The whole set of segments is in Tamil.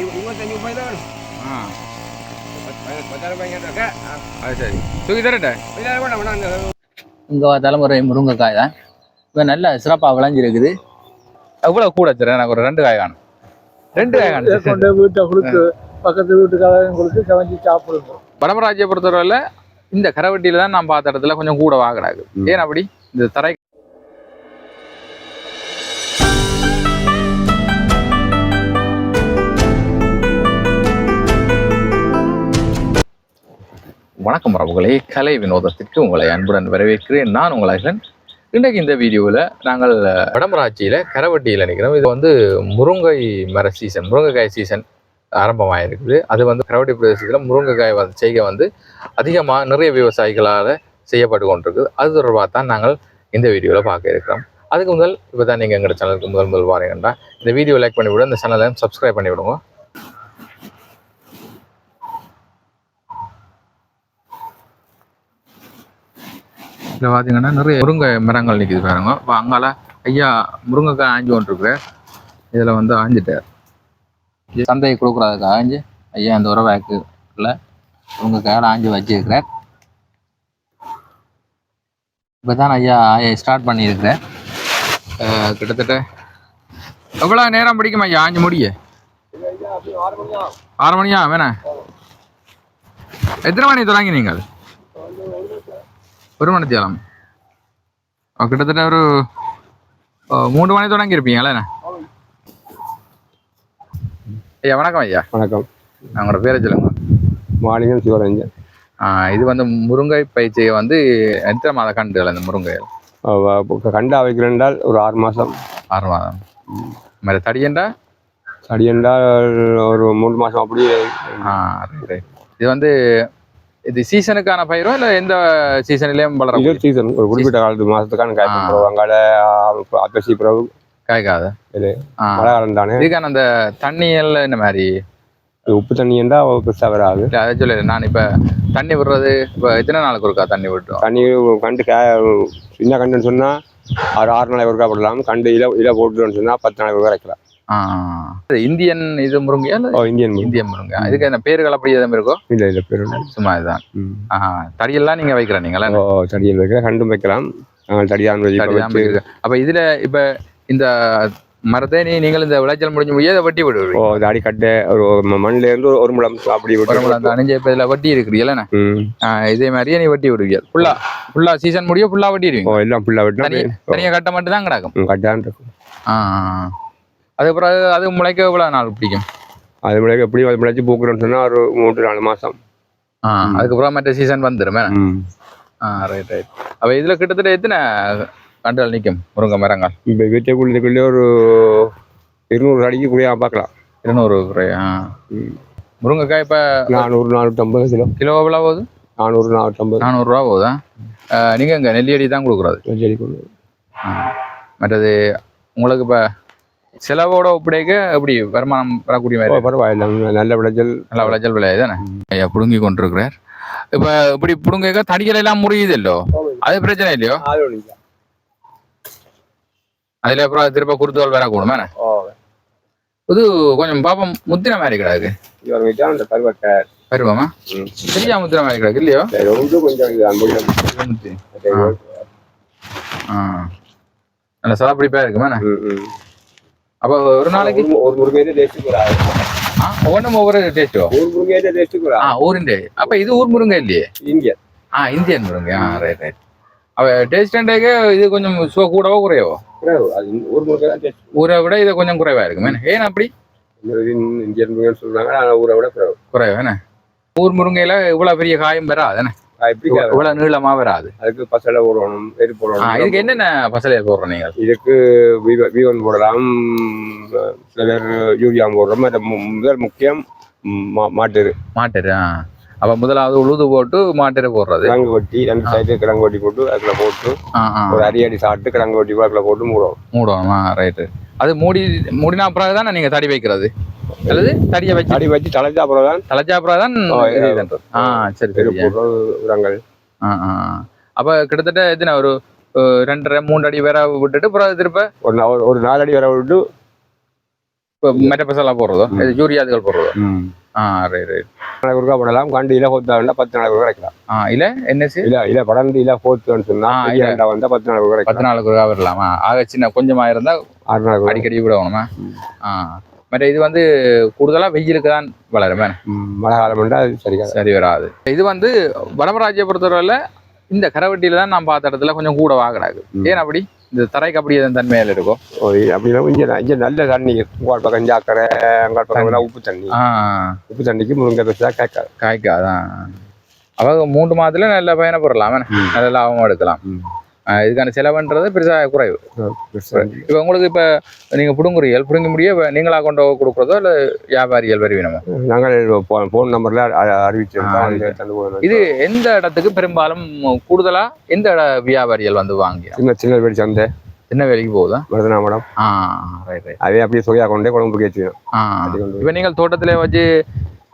இருபத்தஞ்சு ரூபாய் தான் ஆ அது சரி. தூக்கி இங்கே தலைமுறை முருங்கைக்காய் தான். இப்போ நல்லா சிறப்பாக விளைஞ்சிருக்குது. எவ்வளோ கூட தரேன் எனக்கு ஒரு ரெண்டு காய் காணும். ரெண்டு காய் காணும். கொண்டு வீட்டை கொடுத்து பக்கத்து வீட்டுக்காரங்க கொடுத்து சமைச்சு சாப்பிடுங்க. வடமராஜ்யை பொறுத்தவரையில் இந்த கரவட்டியில தான் நான் பார்த்த இடத்துல கொஞ்சம் கூட வாங்கினாங்க ஏன் அப்படி? இந்த தரை வணக்கம் உறவுகளே. கலை வினோதத்திற்கு உங்களை அன்புடன் வரவேற்கிறேன். நான் உங்கள் அகிலன் இன்றைக்கு இந்த வீடியோவில் நாங்கள் வடமராட்சியில் கரவட்டியில் நிற்கிறோம். இது வந்து முருங்கை மர சீசன் முருங்கைக்காய் சீசன் ஆரம்பமாக இருக்குது அது வந்து கரவட்டி பிரதேசத்தில் முருங்கைக்காய் வந்து செய்கை வந்து அதிகமாக நிறைய விவசாயிகளால் செய்யப்பட்டு கொண்டிருக்குது. அது தொடர்பாக தான் நாங்கள் இந்த வீடியோவில் பார்க்க இருக்கிறோம். அதுக்கு முதல் இப்போ தான் நீங்கள் எங்கள் சேனலுக்கு முதல் முதல் பாருங்கண்டா இந்த வீடியோ லைக் பண்ணிவிடுங்க. இந்த சேனலை சப்ஸ்கிரைப் பண்ணி இதில் பார்த்தீங்கன்னா நிறைய முருங்கை மரங்கள் நிற்கிது பாருங்க. இப்போ அங்கால ஐயா முருங்கைக்காய் ஆஞ்சு கொண்டிருக்கிற இதில் வந்து ஆஞ்சிட்டார் சந்தையை கொடுக்குறதுக்கு ஆஞ்சு ஐயா இந்த உறவாக்குல முருங்கைக்காயில் ஆஞ்சு வச்சிருக்கிறார் இப்போ தான் ஐயா ஆயை ஸ்டார்ட் பண்ணியிருக்கிறேன். கிட்டத்தட்ட எவ்வளோ நேரம் பிடிக்கும் ஐயா ஆஞ்சு முடிய? ஆறு மணியா? வேணா. எத்தனை மணி தொடங்கி நீங்கள் ஒரு மணி தேலம் கிட்டத்தட்ட ஒரு அஹ், மூன்று மணி தொடங்கி இருப்பீங்களே ஐயா வணக்கம் ஐயா வணக்கம் உங்களோட பேரை சொல்லுங்க மாலிங்கம் சிவரஞ்சன் இது வந்து முருங்கை பயிற்சியை வந்து எத்தனை மாத கண்டுகள் அந்த முருங்கைகள் கண்டா வைக்கிறேன்டால் ஒரு ஆறு மாதம் ஆறு மாதம் மாதிரி தடியண்டா என்றால் ஒரு மூணு மாதம் அப்படியே இது வந்து இது சீசனுக்கான பயிரோ இல்லை எந்த சீசன்லேயும் வளர இது சீசன் ஒரு குறிப்பிட்ட காலத்து மாதத்துக்கான காய் அங்கால அப்பசி பிறகு காய்க்காத? இது. மழை காலம் தானே இதுக்கான அந்த தண்ணியெல்லாம் இந்த மாதிரி? உப்பு தண்ணி என்றால் பெருசாக வராது. அதை சொல்லல நான் இப்போ தண்ணி விடுறது இப்போ எத்தனை நாளுக்கு ஒருக்கா தண்ணி விட்டுரும் தண்ணி கண்டு கே சின்ன கண்டுன்னு சொன்னால் ஆறு ஆறு நாளைக்கு ஒருக்கா போடலாம். கண்டு இலை இலை போட்டுன்னு சொன்னால் பத்து நாளைக்கு ஒருக்கா வைக்கலாம் இந்தியன் இது முருங்கையா ஓ இந்தியன் இந்தியன் முருங்கை. இதுக்கு என்ன பேர்கள் அப்படி எதுவும் இருக்கோ? இல்லை இல்லை பேர் சும்மா இதுதான். தடியெல்லாம் நீங்கள் வைக்கிற நீங்களா ஓ தடியல் வைக்கலாம். கண்டும் வைக்கலாம் தடியான். அப்ப இதுல இப்ப இந்த மரத்தை நீ நீங்கள் இந்த விளைச்சல் முடிஞ்சு முடிய அதை வட்டி ஓ விடுவீங்க இது அடிக்கட்டை ஒரு ஒரு மண்ணில் இருந்து ஒரு- முழம் அப்படி ஒரு விட்டு முழம் அணிஞ்ச இப்ப இதுல வட்டி இருக்கிறீங்களா இதே மாதிரியே நீ வட்டி விடுவீங்க ஃபுல்லா ஃபுல்லா சீசன் முடிய ஃபுல்லா வட்டி ஓ எல்லாம் ஃபுல்லாக விட்டுனா தனி தனியா கட்ட மட்டும் தான் கிடக்கும். கட்டான் இருக்கும் ஆ, அது அது முளைக்க எவ்வளவு நாள் பிடிக்கும்? அது முளைக்க எப்படி அது முளைச்சி பூக்குறோம்னு சொன்னால் ஒரு மூன்று நாலு மாதம் ஆ, அதுக்கப்புறம் மற்ற சீசன் வந்துடும் ஆ ரைட் ரைட் அப்ப இதுல கிட்டத்தட்ட எத்தனை கண்டுகள் நிற்கும் முருங்கை மரங்கள்? இப்போ வீட்டுக்குள்ளே ஒரு இருநூறு அடிக்கு கூடிய பார்க்கலாம். இருநூறு குறையா. முருங்கைக்காய் இப்ப நானூறு நானூற்றம்பது கிலோ. கிலோ எவ்வளோ போகுது? நானூறு நானூற்றம்பது. நானூறுரூவா போகுதா? ஆ, நீங்க இங்க நெல்லியடி தான் கொடுக்குறது? கொண்டு ஆ. மற்றது உங்களுக்கு இப்போ செலவோட ஒப்படைக்க எப்படி வருமானம் வரக்கூடிய மாதிரி? பரவாயில்ல. நல்ல விளைச்சல். நல்ல விளைச்சல் விளையாது தானே? ஐயா புடுங்கி கொண்டிருக்கிறார். இப்போ இப்படி புடுங்க தடிகள் எல்லாம் முறியுது இல்லோ அது பிரச்சனை இல்லையோ? அதுல அப்புறம் திரும்ப குருத்தோல் வரக்கூடும் தானே ஓ. இது கொஞ்சம் பாப்பம் முத்தின மாதிரி கிடக்கு. இவர் வச்சா அந்த பருவத்தை வருவோமா ம். சரியா முத்தின மாதிரி கிடக்கு இல்லையோ? கொஞ்சம் நல்ல சலப்பிடிப்பா இருக்குமாண்ணே ம், ம். அப்போ ஒரு நாளைக்கு ஒரு- ஒரு முருங்கையில டேஸ்ட்டுக்கு ஆ ஒவ்வொன்றும் ஒவ்வொரு டேஸ்ட்டோ ஒரு முருங்கையில டேஸ்ட்டுக்கு ஆ வராது ஊருண்டே அப்ப இது ஊர் முருங்கை இல்லையே இந்தியா ஆ இந்தியன் முருங்கை ஆ ரைட் ரைட் அவ டேஸ்ட் அண்டேக்கு இது கொஞ்சம் சுவ கூடவோ குறையவோ ஒரு முருங்கை தான் டேஸ்ட் ஊரை விட இது கொஞ்சம் குறைவா இருக்குமே ஏன் அப்படி இந்தியன் முருங்கைன்னு சொல்றாங்க ஆனா ஊரை விட குறைவு. குறைவானே ஊர் முருங்கையில இவ்வளவு பெரிய காயம் வராதுண்ணே அது எப்படி காய்? இவ்வளவு நீளமா வராது. அதுக்கு பசலை போடணும் எரி போடணும். இதுக்கு என்னென்ன பசலையை போடுறோம் நீங்க இதுக்கு வீவன் போடலாம். சில பேர் யூரியா போடுறோம். முதல் முக்கியம் மாட்டு மாட்டரு. ஆ. அப்ப முதலாவது உழுது போட்டு மாட்டரு போடுறது. கிழங்கு வெட்டி ரெண்டு சைடு கிழங்கு வெட்டி போட்டு அதுல போட்டு ஒரு அடி சாப்பிட்டு கிழங்கு வெட்டி அதுல போட்டு மூடும் மூடுவோமா ரைட்டு அது மூடி மூடினா அப்புறம் தானே நீங்க தடி வைக்கிறது? அல்லது தடியை வச்சு அடி வச்சு தலைச்சா அப்புறம் தான் தலைச்சா அப்புறம் தான் ஆ, சரி சரி உரங்கள். ஆ ஆ. அப்ப கிட்டத்தட்ட எத்தனை? ஒரு ரெண்டரை மூணு அடி வேற விட்டுட்டு அப்புறம் திருப்ப ஒரு ஒரு- நாலு அடி வர விட்டு இப்போ மெட்ட பசலா போடுறதோ? இது யூரியா அதுகள் போடுறதோ ஆ ரைட் ரைட் நாளைக்கு ஒருக்கா போடலாம் கண்டு இலை பத்து நாளைக்கு ஒருக்கா ஆ இல்ல என்எஸ்சி இல்ல இல்ல படர்ந்து இலை கோத்துன்னு சொன்னா ஆ, பெரிய இல்ல. அண்டா வந்தா பத்து நாளைக்கு ஒருக்கா பத்து நாளுக்கு ஒரு வரலாமா? ஆக சின்ன கொஞ்சமா இருந்தா ஆறு நாளைக்கு ஒருக்கா. அடிக்கடி ஆ மற்ற இது வந்து கூடுதலா வெயிலுக்கு தான் வளருமே? மழை காலம் அது சரியா சரி வராது. இது வந்து வடமராஜ்யை பொறுத்தவரையில இந்த கரவட்டியில தான் நான் பார்த்த இடத்துல கொஞ்சம் கூட வாங்கினாங்க ம். ஏன் அப்படி? இந்த தரைக்கு அப்படி எதுவும் தன்மையில இருக்கும் அப்படின்னா இங்க இங்க நல்ல தண்ணி உங்கள் பக்கம் ஜாக்கரை உங்கள் பக்கம் உப்பு தண்ணி. உப்பு தண்ணிக்கு முருங்கை பெருசா கேட்காது. காய்க்காதான் அவங்க மூன்று மாதத்துல நல்ல பயணப்படலாம். நல்ல லாபம் எடுக்கலாம். இதுக்கான செலவுன்றது பெருசா குறைவு. இப்போ உங்களுக்கு இப்போ நீங்க புடுங்குறீர்கள் புடுங்க முடிய இப்ப நீங்களா கொண்டு கொடுக்குறதோ இல்லை வியாபாரிகள் வருவினமோ நாங்கள் ஃபோன் நம்பர்ல போகணும். இது எந்த இடத்துக்கு பெரும்பாலும் கூடுதலா எந்த வியாபாரிகள் வந்து வாங்கி சின்ன சின்ன வீடு சந்தை. என்ன வேலைக்கு போகுதா? மருதனா மேடம். ஆ ரைட் ரைட் அதே அப்படியே சுவையா கொண்டே குழம்பு வச்சுக்கணும் இப்போ நீங்கள் தோட்டத்திலே வச்சு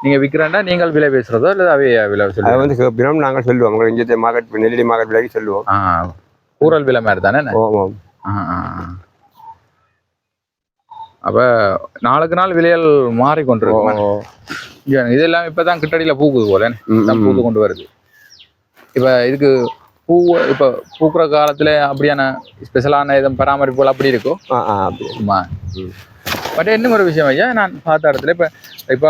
நீங்க விற்கிறேன்டா நீங்கள் விலை பேசுறதோ இல்லை அவை விலை அதை வந்து நாங்கள் சொல்லுவோம். இங்கே மார்க்கெட் நெல்லி மார்க்கெட் விலைக்கு சொல்லுவோம். கூறல் விலை மாதிரி தானே. அப்ப நாளுக்கு நாள் விலைகள் மாறிக்கொண்டிருக்கும். இங்க இதெல்லாம் இப்பதான் கிட்டடியில பூக்குது போல. பூத்து கொண்டு வருது. இப்ப இதுக்கு பூ இப்ப பூக்குற காலத்துல அப்படியான ஸ்பெஷலான எதுவும் பராமரிப்புகள் அப்படி இருக்கும் ஆமா. பட் இன்னும் ஒரு விஷயம் ஐயா நான் பார்த்த இடத்துல இப்ப இப்ப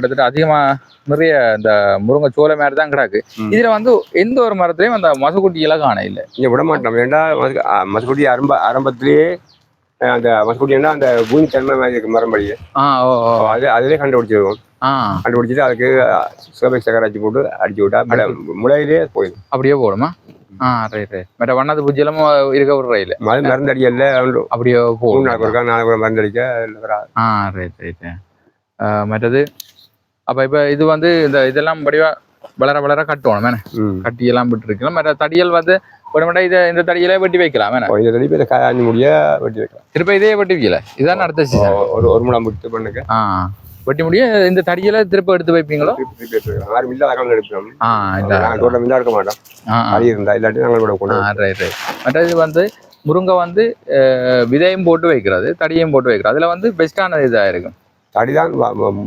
கிட்டத்தட்ட அதிகமா நிறைய இந்த முருங்கை சோலை மாதிரி தான் கிடக்கு. இதுல வந்து எந்த ஒரு மரத்துலயும் அந்த மசக்குட்டி எல்லாம் காண இல்ல. இங்கே விட மாட்டோம். ஏன்டா மசு- ஆ, மசுக்குடி ஆரம்ப ஆரம்பத்திலேயே அந்த மசுக்குடின்னா அந்த பூமி தன்மை மாதிரி இருக்கு மரம்படியே அது அதிலே கண்டுபிடிச்சிருவோம். ஆ. கண்டுபிடிச்சிட்டு அதுக்கு சிவபை சக்கரை அடிச்சு போட்டு அடிச்சு விட்டா மேல முளையிலே போயிடும். அப்படியே போடுமா? ஆ ரைட் ரைட் மற்ற வண்ணாத்து எல்லாம் இருக்க ஒரு ரயில் மருந்து மருந்து அடிக்கல அப்படியே போடும். நாளைக்கு ஒருக்கா நாளைக்கு ஒரு மருந்து அடிக்க இல்ல வராது. ஆ ரைட் ரைட் மற்றது அப்போ இப்போ இது வந்து இந்த இதெல்லாம் படிவா வளர வளர கட்டுவோம் மேனே ம். கட்டி எல்லாம் விட்டு இருக்கலாம் மற்ற தடியல் வந்து உடனே இதை இந்த தடியலே வெட்டி வைக்கலாம் இப்போ இந்த தடவை இதை காய்ச்சி முடிய வெட்டி வைக்கலாம். திருப்ப இதே வெட்டி வைக்கல. இதான் அடுத்த சீசன் ஒரு ஒரு முடம் விட்டு பண்ணுங்க. ஆ. வெட்டி முடிய இந்த தடியலை திருப்ப எடுத்து வைப்பீங்களோ? யாரும் இல்லாத காலம் எடுப்போம். ஆ இல்லை தோட்டம் இருந்தா எடுக்க மாட்டோம். அது இருந்தா இல்லாட்டி நாங்கள் விட கொண்டு ஆ ரைட் ரைட் மற்றது வந்து முருங்கை வந்து விதையும் போட்டு வைக்கிறது தடியும் போட்டு வைக்கிறது. அதில் வந்து பெஸ்ட்டான இதாக இருக்கும். தடிதான்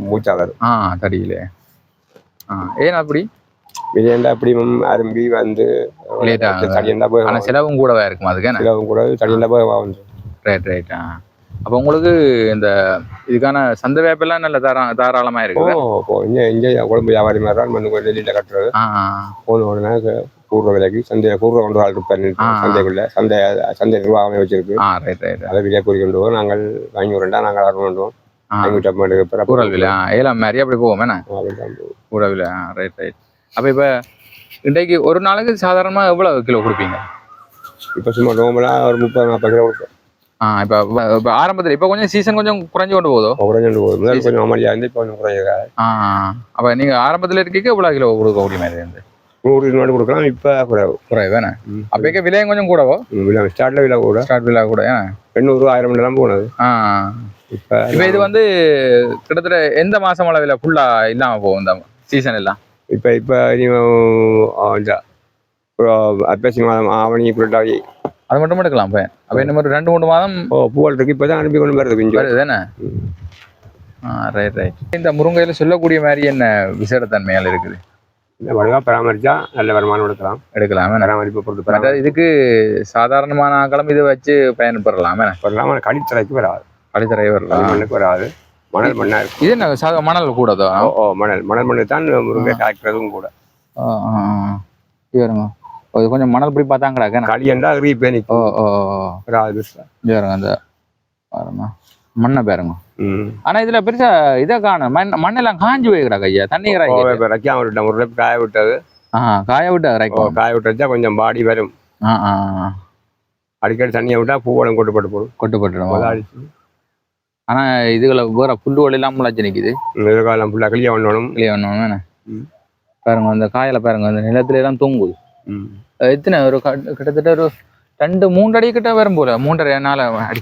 மூச்சா வரும் ஆ தடியிலே. ஆ ஏன் அப்படி? விஜயண்டா அப்படி அரும்பி வந்து. தடியண்டா போய் ஆனால் செலவும் கூடவா இருக்கும் அதுக்கு சிலவும் கூட தடியண்டா போய் வந்து. ரைட் ரைட் ஆ. அப்போ உங்களுக்கு இந்த இதுக்கான சந்தை வேப்பெல்லாம் நல்ல தாரா தாராளமாக ஓ இருக்குது இப்போ இங்கே இங்கே குழம்பு வியாபாரி மாதிரி தான் மண்ணு கொஞ்சம் வெளியில் கட்டுறது. போன உடனே கூடுற விலைக்கு சந்தையை கூடுற கொண்டு ஆள் இருப்பார். சந்தைக்குள்ள சந்தை சந்தை நிர்வாகமே வச்சிருக்கு ரைட் ரைட் அதை விலையை கூறி கொண்டு நாங்கள் வாங்கி விடுறா நாங்கள் அறுபது கொண்டுவோம் ஆ. ஐநூற்றி ஐம்பது பிறகு கூறல் விலை? ஆ ஏழாம் மாதிரி அப்படி போவோம் ரைட் ரைட் அப்போ இப்போ இன்றைக்கு ஒரு நாளைக்கு சாதாரணமாக எவ்வளோ கிலோ கொடுப்பீங்க? இப்போ சும்மா நோம்பலாக ஒரு முப்பது நாற்பது கிலோ கொடுப்போம். ஆ இப்போ இப்போ ஆரம்பத்தில் இப்போ கொஞ்சம் சீசன் கொஞ்சம் குறைஞ்சு கொண்டு போதோ குறைஞ்சு போகுது. முதல்ல கொஞ்சம் அமளியாக இருந்து இப்போ கொஞ்சம் குறைஞ்சது ஆ அப்போ நீங்கள் ஆரம்பத்தில் இருக்க எவ்வளோ கிலோ கொடுக்க முடியுமா இது வந்து? நூறு இருநூறு கொடுக்கலாம் இப்போ குறைவு. குறைவு வேணே அப்போக்கே விலையும் கொஞ்சம் கூடவோ? விலை ஸ்டார்ட்டில் விலை கூட. ஸ்டார்ட் விலை கூட ஏன் எண்ணூறு ஆயிரம் எல்லாம் போனது. ஆ. இப்போ இப்போ இது வந்து கிட்டத்தட்ட எந்த மாசம் அளவில் ஃபுல்லாக இல்லாமல் போகும் இந்த சீசன் எல்லாம்? இப்போ இப்போ அற்பசி மாதம் ஆவணி புரட்டாதி. அது மட்டும் எடுக்கலாம் இப்போ அப்போ இன்னும் ஒரு ரெண்டு மூணு மாதம் ஓ பூவல் இருக்கு இப்போ தான் அனுப்பி கொண்டு வருது பிஞ்சு வருது தானே? ரைட் ரைட் இந்த முருங்கையில் சொல்லக்கூடிய மாதிரி என்ன விசேடத்தன்மையால் இருக்குது? இந்த வழுகா பராமரிச்சா நல்ல வருமானம் எடுக்கலாம். எடுக்கலாம் பராமரிப்பு பொறுத்து இதுக்கு சாதாரணமான ஆக்களும் இதை வச்சு பயன்பெறலாம் வரலாம் ஆனால் கடித்தலைக்கு வராது. கழித்தரை வரலாம் மண்ணுக்கு வராது மணல் மண்ணா இருக்கும். இது என்ன மணல் கூடதோ? ஓ ஓ மணல். மணல் மண்ணு தான் முருங்கை காய்க்கிறதும் கூட. ஆ ஆ ஆ. இது கொஞ்சம் மணல் பிடி பார்த்தாங்கடா களி என்றா ரீபே ஓ ஓ ஓ. வராது பெருசா. இது வருங்க அந்த பாருங்க மண்ணை பாருங்க ஆனா இதுல பெருசா இதை காணும். மண் மண்ணெல்லாம் காஞ்சு போய்க்கிறா கையா. தண்ணி கிடக்கு ரக்கியாம விட்டேன் ஒரு காய விட்டது. காய விட்டு இறக்கும் காய விட்டு கொஞ்சம் பாடி வரும். அடிக்கடி தண்ணியை விட்டா பூவடம் கொட்டுப்பட்டு போடும். கொட்டு போட்டுடும் முதல் அடிச்சு. ஆனா இதுகளை வேற புல்லு எல்லாம் முளைச்சு நிக்குது. எதிர்காலம் ஃபுல்லாக கிளியா பண்ணணும் இல்லையா ஒன்று ம். பாருங்க அந்த காயில பாருங்க அந்த நிலத்துல எல்லாம் தொங்குது. எத்தனை? ஒரு கட்- கிட்டத்தட்ட ஒரு ரெண்டு மூன்று அடி கிட்ட வரும் போல. மூன்றரை நாலு அடி.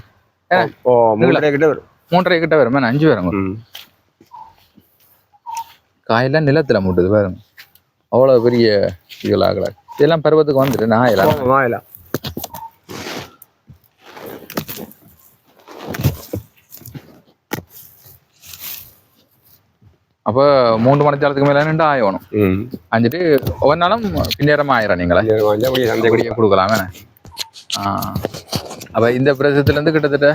ஓ மூன்றரை கிட்ட வரும். மூன்றரை கிட்ட வரும் அஞ்சு வருங்க காயெல்லாம் நிலத்துல முட்டுது பாருங்க. அவ்வளவு பெரிய இதுகள் ஆகல இதெல்லாம் பருவத்துக்கு வந்துட்டு நான் எல்லாம் அப்போ மூன்று மணி நேரத்துக்கு மேலே நின்று ஆயணும் அஞ்சுட்டு ஒவ்வொரு நாளும் பின்னேரமாக ஆயிரம் நீங்களா. கொடுக்கலாம். வேணே அப்போ இந்த பிரதேசத்துலேருந்து கிட்டத்தட்ட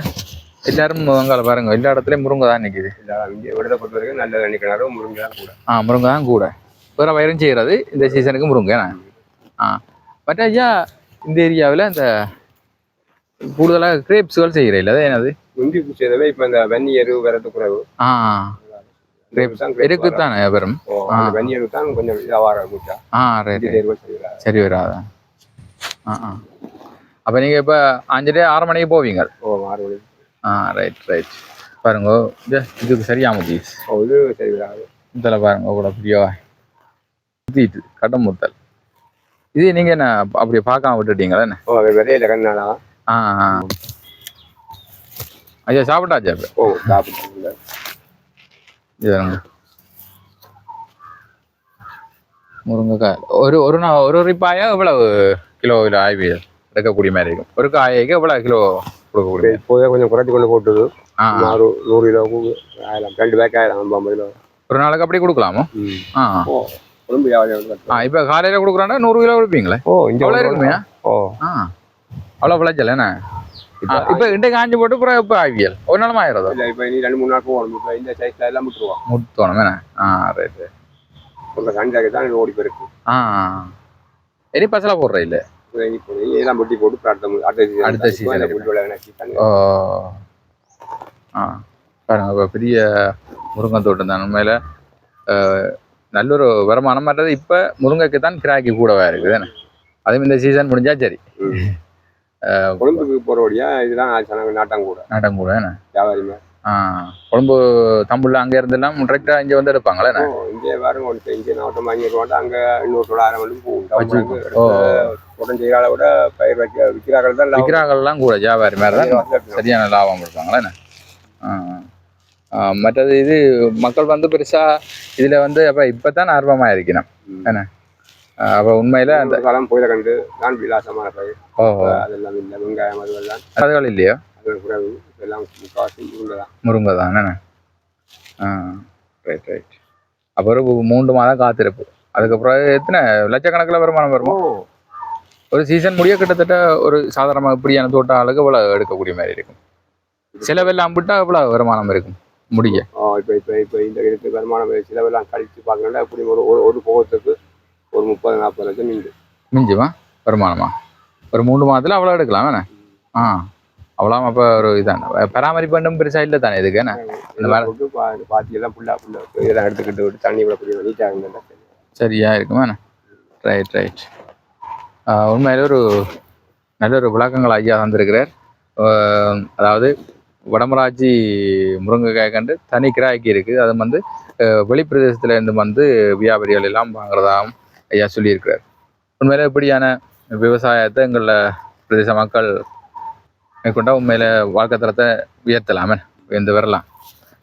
எல்லாரும் அங்கே பாருங்க. எல்லா இடத்துலையும் முருங்கை தான் நிற்கிது விடுதலை பொறுத்த வரைக்கும் நல்ல முருங்கை தான் கூட. ஆ முருங்கை தான் கூட. வேறு வயரும் செய்கிறது இந்த சீசனுக்கு முருங்கை? ஆ. பட் ஐயா இந்த ஏரியாவில் இந்த கூடுதலாக கிரேப்ஸுகள் செய்கிறேன் இல்லை அது என்னது? முந்தி செய்தவே இப்போ இந்த வெந்நீர் வரது குறைவு. ஆ. இருக்கு. தானே பெரும் ஓ, அந்த வெந்நீர் தான் கொஞ்சம் கூட்டா ஆ சரி. வராதா. ஆ ஆ. அப்போ நீங்கள் இப்போ அஞ்சு ஆறு மணிக்கு போவீங்க? ஓ ஆறு மணி ஆ ரைட் ரைட் பாருங்க இது இதுக்கு சரியாம தீஸ் ஓ இது சரி வராது. இதில் பாருங்க கூட பிரியோவா தீட்டு கடமுத்தல் இது நீங்கள் என்ன அப்படி பார்க்காம விட்டுட்டீங்களா என்ன? ஓ கண்ணாடா ஆ ஆ ஐயா சாப்பிட்டாச்சா ஓ சாப்பிட்டு முருங்கைக்காய் ஒரு ஒரு நா ஒரு ரிப்பாயா எவ்வளவு கிலோ இல்லை ஆய்வு எடுக்கக்கூடிய மாதிரி இருக்கும் ஒரு காய்க்கு எவ்வளோ கிலோ கொடுக்கக்கூடிய இப்போதே கொஞ்சம் குறைச்சி கொண்டு போட்டுது. நூறு கிலோவுக்கு ஆயிரம் ரெண்டு பேக் ஆயிரம் ஐம்பது கிலோ ஒரு நாளைக்கு அப்படி கொடுக்கலாமோ ஆ உடம்பு ஆ இப்போ காலையில் கொடுக்குறாண்டா நூறு கிலோ கொடுப்பீங்களே ஓ இங்க அவ்வளோ இருக்குமே ஓ ஆ அவ்வளோ விளைச்சல் என்ன இப்போ இன்றைக்கு காஞ்சி போட்டு அப்புறம் இப்போ ஆவியல் ஒரு நாளும் ஆயிரதோ இல்லை இப்போ நீ ரெண்டு மூணு நாள் போகணும் இப்போ இந்த சைஸ்ல எல்லாம் விட்டுருவோம் முத்தோணும் என்ன ஆ ரைட்டு ஒரு சண்டைக்கு தான் ஓடி போயிருக்கு ஆ எரி பசலா போடுற இல்லை இப்போ இதெல்லாம் வெட்டி போட்டு அடுத்த அடுத்த இருக்கு. புல். ஓ ஆ பாருங்க பெரிய முருங்கை தோட்டம் தான் உண்மையில் நல்ல ஒரு வருமானம் இப்போ முருங்கைக்கு தான் கிராக்கி கூடவா இருக்குது அதுவும் இந்த சீசன் முடிஞ்சா சரி. கொழும்புக்கு போற வழியா இதெல்லாம் சனங்க நாட்டம் கூட நாட்டம் கூட என்ன? வியாபாரி மாதிரி. ஆ கொழும்பு தம்புள்ள அங்கே இருந்தெல்லாம் டிரெக்டாக இங்கே வந்து எடுப்பாங்களே இங்கே பாருங்க ஒன்று இங்கே நாட்டம் வாங்கி வருவாங்க அங்க இன்னொரு தொள்ளாயிரம் வந்து போகும். செய்கிறால விட பயிர் வைக்க விற்கிறார்கள் தான் லாபம். விற்கிறாங்கள்லாம் கூட வியாபாரி மாதிரி தான் சரியான லாபம். ஆ, மற்றது இது மக்கள் வந்து பெருசா இதுல வந்து அப்ப இப்பதான் ஆர்வமா இருக்கணும். என்ன? அப்ப உண்மையில அந்த காலம் புயல கண்டு தான் விலாசமான பயிர் அதெல்லாம் இல்லை வெங்காயம் அதுவெல்லாம். அதுகள் இல்லையோ? அது குறைவு எல்லாம் முக்காவாசி முருங்கை தான் என்ன ஆ ரைட் ரைட் அப்புறம் மூன்று மாதம் காத்திருப்பு. அதுக்கப்புறம் எத்தனை? லட்சக்கணக்கில் வருமானம் வருமா? ஒரு சீசன் முடிய கிட்டத்தட்ட ஒரு சாதாரண இப்படியான தோட்ட ஆளுக்கு இவ்வளோ எடுக்கக்கூடிய மாதிரி இருக்கும். செலவெல்லாம் விட்டா இவ்வளோ வருமானம் இருக்கும் முடிய. இப்போ இப்போ இப்போ இந்த வருமானம் சிலவெல்லாம் கழித்து பார்க்கணும்னா இப்படி ஒரு ஒரு ஒரு போகத்துக்கு முப்பது நாற்பது லட்சம் மீண்டு மிஞ்சுமா? வருமானமா? ஒரு மூணு மாதத்துல அவ்வளோ எடுக்கலாம் வேணே ஆ. அவ்வளோ அப்போ ஒரு இதான். பராமரிப்பு பண்ணும் பெருசா இல்லை தானே இதுக்கு என்ன? பாத்தியெல்லாம் ஃபுல்லாக ஃபுல்லாக இதெல்லாம் எடுத்துக்கிட்டு விட்டு தண்ணி விட புரிய நீட்டாக சரியா இருக்கும் வேணே ரைட் ரைட் உண்மையில ஒரு நல்ல ஒரு விளக்கங்கள் ஐயா தந்திருக்கிறார். ஆஹ் அதாவது வடமராட்சி முருங்கைக்காய் கண்டு தனி கிராய்க்கு இருக்குது. அது வந்து ஆஹ் வெளிப்பிரதேசத்துல இருந்து வந்து வியாபாரிகள் எல்லாம் வாங்குறதாகவும் ஐயா சொல்லியிருக்கிறார். உண்மையில இப்படியான விவசாயத்தை எங்களில் பிரதேச மக்கள் மேற்கொண்டா உண்மையில வாழ்க்கை தரத்தை உயர்த்தலாமே. உயர்ந்து வரலாம்.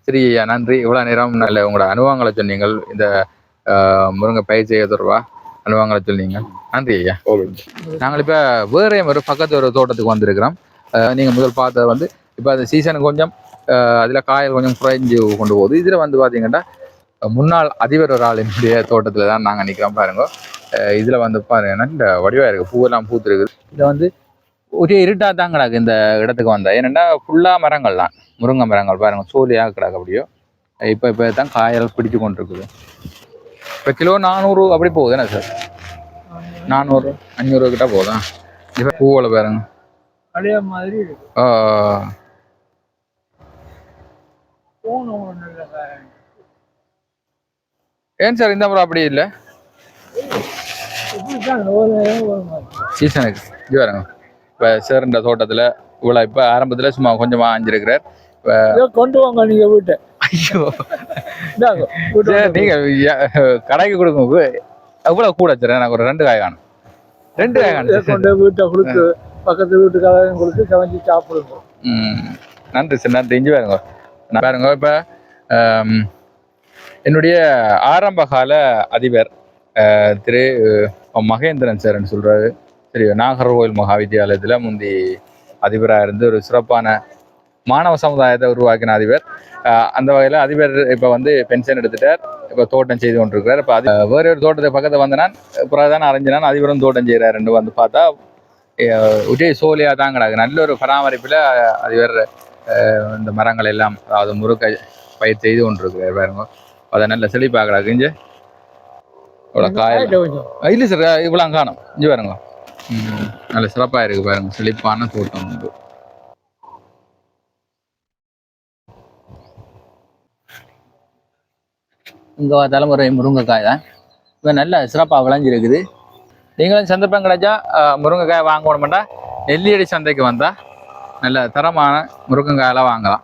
சரி ஐயா நன்றி. இவ்வளோ நேரம் நல்ல உங்களோட அனுபவங்களை சொன்னீங்கள். இந்த ஆஹ் முருங்கை பயிர் செய்ய தொடர்பா அனுபவங்களை சொன்னீங்க. நன்றி ஐயா. நாங்கள் இப்போ வேறே ஒரு பக்கத்து ஒரு தோட்டத்துக்கு வந்திருக்கிறோம். நீங்கள் முதல் பார்த்தது வந்து இப்போ அந்த சீசன் கொஞ்சம் அதில் காயல் கொஞ்சம் குறைஞ்சு கொண்டு போகுது. இதில் வந்து பார்த்தீங்கன்னா முன்னாள் அதிபர் ஒரு ஆளினுடைய தோட்டத்தில் தான் நாங்கள் நிற்கிறோம் பாருங்க. இதில் வந்து பாருங்கன்னா இந்த வடிவாக இருக்குது பூவெல்லாம் பூத்துருக்குது. இதில் வந்து ஒரே இருட்டாக தான் கிடக்கு இந்த இடத்துக்கு வந்தேன் ஏன்னா ஃபுல்லாக மரங்கள் தான். முருங்கை மரங்கள் பாருங்கள் சோலியாக கிடக்கு அப்படியோ. இப்போ இப்போ தான் காயல் பிடிச்சு கொண்டு இருக்குது இப்போ கிலோ நானூறு அப்படி போகுது என்ன சார்? நானூறு அஞ்சூறு கிட்ட போதும் இப்போ பூவில் பாருங்க. அதே மாதிரி ஆ, போகணும் ஒன்றும் இல்லை சார் ஏன் சார் இந்த முறை அப்படி இல்லை? சீசனுக்கு இது பாருங்க. இப்போ சார் இந்த தோட்டத்தில் இவ்வளோ இப்போ ஆரம்பத்தில் சும்மா கொஞ்சமாக அஞ்சிருக்கிறார் இதை கொண்டு வாங்க நீங்க வீட்டை. ஐயோ. வீட்டை நீங்கள் கடைக்கு கொடுங்க எவ்வளோ கூட சார் எனக்கு ஒரு ரெண்டு காய் காணும். ரெண்டு காய் காணும் கொண்டு வீட்டை கொடுத்து பக்கத்து வீட்டுக்காரங்க கொடுத்து கவனிச்சு சாப்பிடுங்க. ம் நன்றி சார் நன்றி. இஞ்சி பாருங்க. நான் பாருங்க இப்போ என்னுடைய ஆரம்பகால அதிபர் திரு மகேந்திரன் சார்ன்னு சொல்கிறாரு சரி நாகர்கோவில் மகா வித்தியாலயத்தில் முந்தி அதிபராக இருந்து ஒரு சிறப்பான மாணவ சமுதாயத்தை உருவாக்கின அதிபர். அந்த வகையில் அதிபர் இப்போ வந்து பென்ஷன் எடுத்துட்டார். இப்போ தோட்டம் செய்து கொண்டிருக்கிறார். இப்போ அது வேறு ஒரு தோட்டத்தை பக்கத்தில் வந்தனான் பிரதான அரைஞ்சினான் அதிபரும் தோட்டம் செய்கிறார் ரெண்டு வந்து பார்த்தா ஆஹ் உஜய் சோலியா தான் கிடக்கு நல்ல ஒரு பராமரிப்பில் அதிபர் இந்த மரங்கள் எல்லாம் அதாவது முறுக்க பயிர் செய்து கொண்டிருக்கிறார் பாருங்க. அதை நல்ல செழிப்பாக கிடக்கு இங்கே இவ்வளோ கொஞ்சம். இல்லை சார் இவ்வளோ காணும். இங்கே பாருங்க. நல்ல சிறப்பாக இருக்கு பாருங்க. செழிப்பான தோட்டம் உண்டு இங்கே தலைமுறை முருங்கைக்காய் தான். இப்போ நல்ல சிறப்பாக விளைஞ்சிருக்குது. நீங்களும் சந்தர்ப்பம் கிடைச்சா முருங்கைக்காய் வாங்கணுமெண்டா. நெல்லியடி சந்தைக்கு வந்தால் நல்ல தரமான முருங்கைக்காயெல்லாம் வாங்கலாம்.